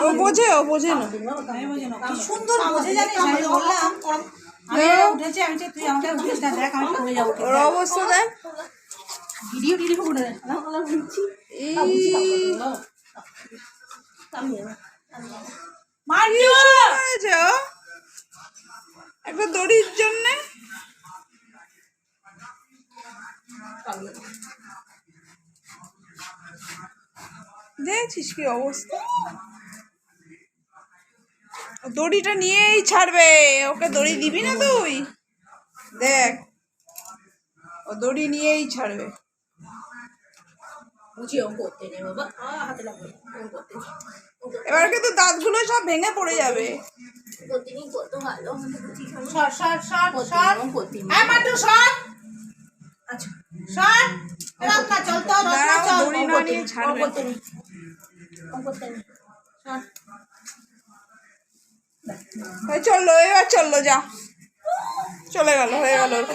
ও বোঝে ও বোঝে না। আমি বুঝি না। কি সুন্দর বোঝে জানিস আমি বললাম আমি উঠেছি আমি তুই আমাকে উঠিস না দেখ আমি পড়ে যাব ওর অবস্থা দেখ। ভিডিও টিডিও করে? একটা দড়ির জন্যে। দেখছিস কি অবস্থা? দড়িটা নিয়েই ছাড়বে ওকে দড়ি দিবি না তুই? দেখ ও দড়ি নিয়েই ছাড়বে। এবার কিন্তু দাঁতগুলো সব ভেঙে পড়ে যাবে। ছাড়বে। চলল এবার চলল যা চলে গেল হয়ে গেল ওর।